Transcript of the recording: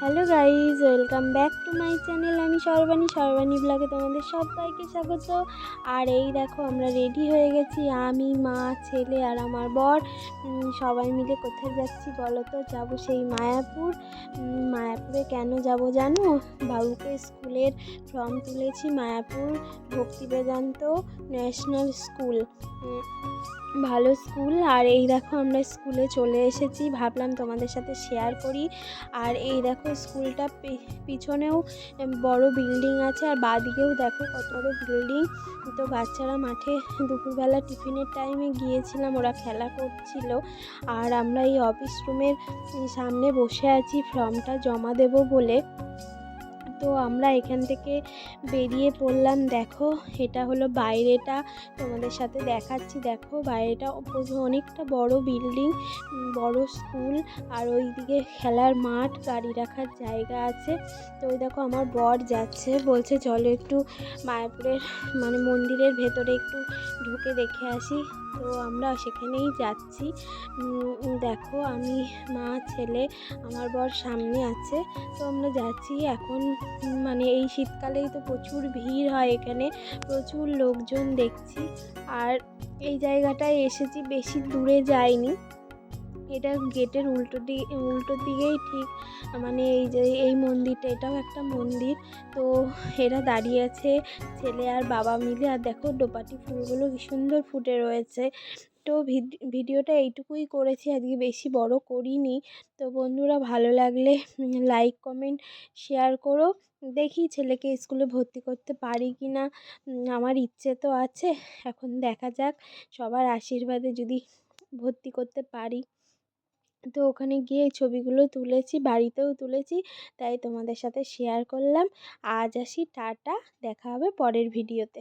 Hello guys welcome back to my channel. আমি সর্বাণী সর্বাণী ব্লগে তোমাদের সবাইকে স্বাগত। আর এই দেখো, আমরা রেডি হয়ে গেছি। আমি, মা, ছেলে আর আমার বর। সবাই মিলে কোথায় যাচ্ছি বলো তো? যাব সেই মায়াপুর। মায়াপুরে কেন যাব জানো? বাবুকে স্কুলের ফর্ম তুলেছি, মায়াপুর ভক্তি বেদান্ত ন্যাশনাল স্কুল। ভালো স্কুল। আর এই দেখো, আমরা স্কুলে চলে এসেছি। ভাবলাম তোমাদের সাথে শেয়ার করি। আর এই দেখো স্কুলটা পিছনেও বড় বিল্ডিং আছে আর বাদিকেও দেখো কত বড় বিল্ডিং। তো বাচ্চারা মাঠে দুপুরবেলা টিফিনের টাইমে গিয়েছিলাম, ওরা খেলা করছিল। আর আমরা এই অফিস রুমের সামনে বসে আছি, ফর্মটা জমা দেব বলে। তো আমরা এখান থেকে বেরিয়ে পড়লাম। দেখো, এটা হলো বাইরেটা। তোমাদের সাথে দেখাচ্ছি। দেখো, বাইরেটা অনেকটা বড় বিল্ডিং বড় স্কুল, আর ওইদিকে খেলার মাঠ, গাড়ি রাখার জায়গা আছে। তো ওই দেখো, আমার বর যাচ্ছে। বলছে, চলো একটু মায়াপুরের মানে মন্দিরের ভেতরে একটু ঢুকে দেখে আসি। তো আমরা সেখানেই যাচ্ছি। দেখো আমি, মা, ছেলে, আমার বর সামনে আছে। তো আমরা যাচ্ছি এখন মানে এই শীতকালেই তো প্রচুর ভিড় হয় এখানে। প্রচুর লোকজন দেখছি। আর এই জায়গাটায় এসেছি, বেশি দূরে যাইনি। এটা গেটের উল্টো দিকে উল্টো দিকেই ঠিক মানে এই যে, এই মন্দিরটা, এটাও একটা মন্দির। তো এরা দাঁড়িয়ে আছে ছেলে আর বাবা মিলে। আর দেখো ডোপাটি ফুলগুলো কি সুন্দর ফুটে রয়েছে। তো ভিড- ভিডিওটা এইটুকুই করেছি, আজকে বেশি বড় করিনি। তো বন্ধুরা, ভালো লাগলে লাইক, কমেন্ট, শেয়ার করো। দেখি ছেলেকে স্কুলে ভর্তি করতে পারি কি না আমার ইচ্ছে তো আছে। এখন দেখা যাক, সবার আশীর্বাদে যদি ভর্তি করতে পারি। তো ওখানে গিয়ে এই ছবিগুলো তুলেছি, বাড়িতেও তুলেছি। তাই তোমাদের সাথে শেয়ার করলাম। আজ আসি, টাটা, দেখা হবে পরের ভিডিওতে